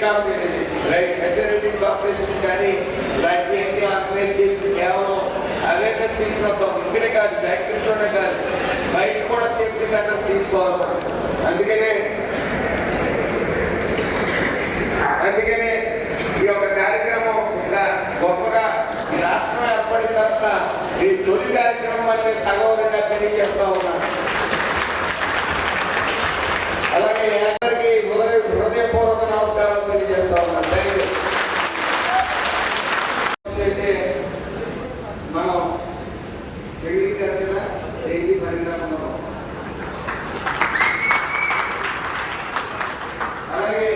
Right SNLT corporations కానీ right ఎన్ని organise చేసి కేవలం అవేర్నెస్ తీసుకుంటాం ఇక్కడే కాదు ఫ్యాక్టరీస్లోనే కాదు. బయట కూడా సేఫ్టీ మెజర్స్ తీసుకోవాలి. అందుకనే అందుకనే ఈ యొక్క కార్యక్రమం ఇంకా గొప్పగా ఈ రాష్ట్రం ఏర్పడిన తర్వాత ఈ తొలి కార్యక్రమం సగౌరవంగా తెలియజేస్తా ఉన్నాను. అలాగే అందరికీ హృదయ హృదయపూర్వక నమస్కారాలు తెలియజేస్తా ఉన్నాను దయచేసి అయితే మనం పెళ్ళి తరగతిన డైలీ పరిణామం అలాగే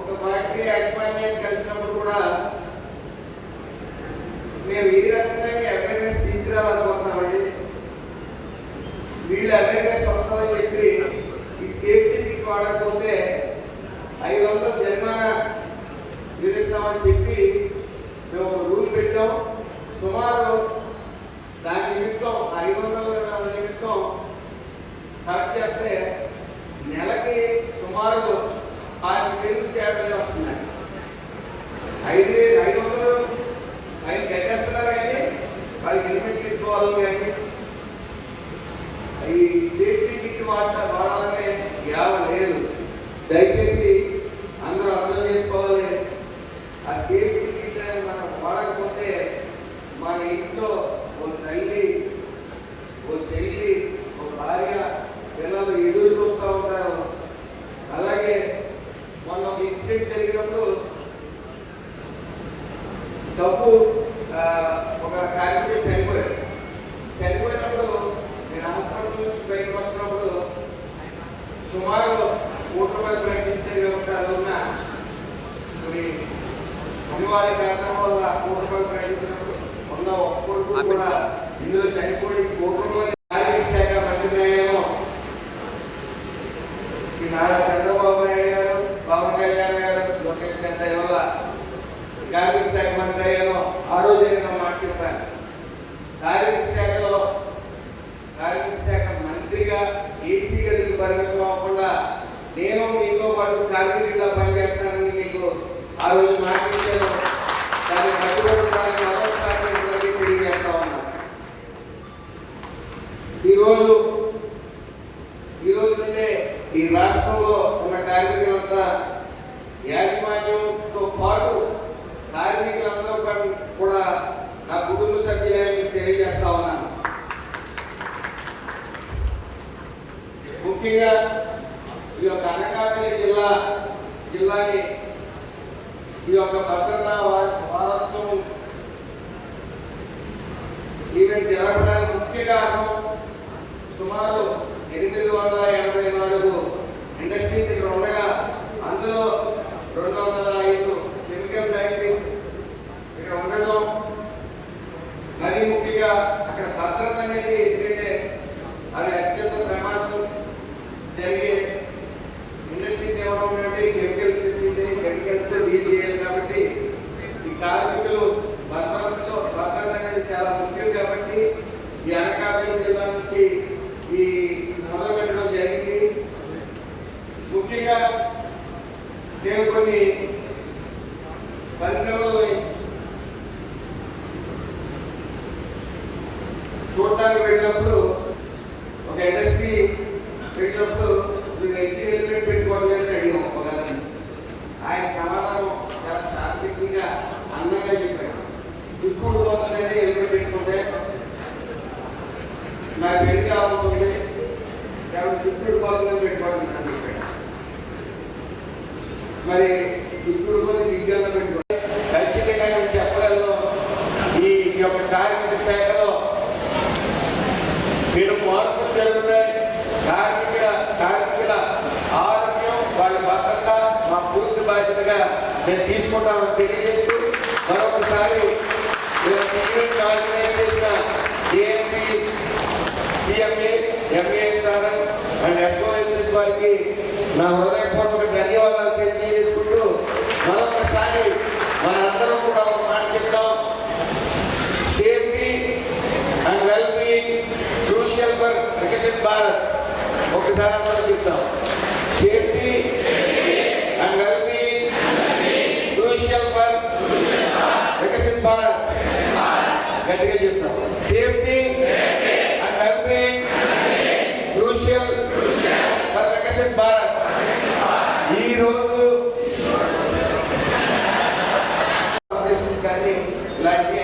ఒక ఫ్యాక్టరీ యాజమాన్యం కలిసినప్పుడు కూడా మేము ఈ రకంగా అవేర్నెస్ తీసుకురావాలనుకుంటున్నామండి వీళ్ళు అవేర్నెస్ వస్తుందని చెప్పి ఈ సేఫ్టీ కిట్ వాడకపోతే ఐదు వందలు జరిమానా విధిస్తామని చెప్పి మేము ఒక రూల్ పెట్టాం. సుమారు దాని నిమిత్తం ఐదు వందల నిమిత్తం కరెక్ట్ చేస్తే మా ఇంట్లో ఓ తల్లి ఓ చెల్లి ఓ భార్య పిల్లలు ఎదురు చూస్తూ ఉంటారు. అలాగే మొన్న ఒక ఇన్సిడెంట్ జరిగినప్పుడు డబ్బు ఒక కార్మికుడు చనిపోయాడు. చనిపోయినప్పుడు నేను హాస్పిటల్ నుంచి బయటకు వస్తున్నప్పుడు సుమారు కోటి రూపాయలు ప్రకటించేది ఒక రోజున మరి అనివార్య కారణం వల్ల కూడా ఇందులో చనిపోయి కోటి కార్మిక శాఖ మంత్రినేమో ఈ నారా చంద్రబాబు నాయుడు గారు పవన్ కళ్యాణ్ గారు లోకేష్ గారి వల్ల కార్మిక శాఖ మంత్రి అయ్యాను ఆ రోజు నేను మాట చెప్పాను. కార్మిక శాఖలో కార్మిక శాఖ మంత్రిగా ఏసీ గదికి పరిమితం అవ్వకుండా నేను మీతో పాటు కార్మికుడిగా పనిచేస్తానని మీకు ఆ రోజు మాట ఇచ్చాను దాన్ని కట్టుబడడానికి మరోసారి మీ అందరికీ తెలియజేస్తా ఉన్నాను ఈరోజు ఈ రోజు నుండే ఈ రాష్ట్రంలో ఉన్న కార్మికులంతా యాజమాన్యంతో పాటు కార్మికులందరూ కూడా- కూడా నా కుటుంబ సభ్యులే అని మీకు తెలియజేస్తా ఉన్నాను ముఖ్యంగా ఈ యొక్క అనకాపల్లి జిల్లా జిల్లాని ఈ యొక్క భద్రతా వారోత్సవం ఈవెంట్ జరగడానికి ముఖ్య కారణం సుమారు ఎనిమిది వందల ఎనభై నాలుగు ఇండస్ట్రీస్ ఇక్కడ ఉండగా అందులో రెండు వందల ఐదు కెమికల్ ఫ్యాక్టరీస్ ఇక్కడ ఉండడం మరి ముఖ్యంగా అక్కడ భద్రత అనేది ఎందుకంటే అది అత్యంత ప్రమాదం జరిగే ఇండస్ట్రీస్ ఏమైనా ఉండండి కెమికల్ ఇండస్ట్రీస్ కెమికల్స్ డీల్ చేయాలి కాబట్టి ఈ కార్మికులు భద్రతలో భద్రత అనేది చాలా ముఖ్యం కాబట్టి ఈ అనకాపల్లి జిల్లా నుంచి ఈ మొదలు పెట్టడం జరిగింది. ముఖ్యంగా నేను కొన్ని పరిశ్రమలు చూడటానికి వెళ్ళినప్పుడు నాకు పెళ్ళి కావాల్సి ఉంది కాబట్టి చుట్టూ పోతుందని పెట్టుకోవడం అని చెప్పాడు. మరి చుట్టూ పోతే విజ్ఞానం పెట్టుకోండి. ఖచ్చితంగా నేను చెప్పగలను. ఈ యొక్క కార్మిక శాఖలో మీరు మార్పులు జరుగుతాయి కార్మికుల కార్మికుల ఆరోగ్యం వాళ్ళ భద్రత మా పూర్తి బాధ్యతగా నేను తీసుకుంటామని తెలియజేస్తూ మరొకసారి నేను ఈవెంట్ ఆర్గనైజ్ చేసిన సిఎంఏ ఎంఏఎస్ఆర్ఎం అండ్ ఎస్ఓఎస్ఎస్ వారికి నా హృదయపూర్వక ధన్యవాదాలు తెలియజేసుకుంటూ మరొకసారి మనందరం కూడా ఒక మాట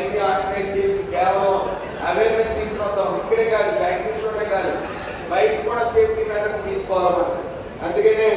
అయింది ఆర్గనైజ్ చేసి కేవలం అవేర్నెస్ తీసుకొస్తాం ఇక్కడే కాదు ఫ్యాక్టరీస్లోనే కాదు. బయట కూడా సేఫ్టీ మెజర్స్ తీసుకోవాలి అందుకనే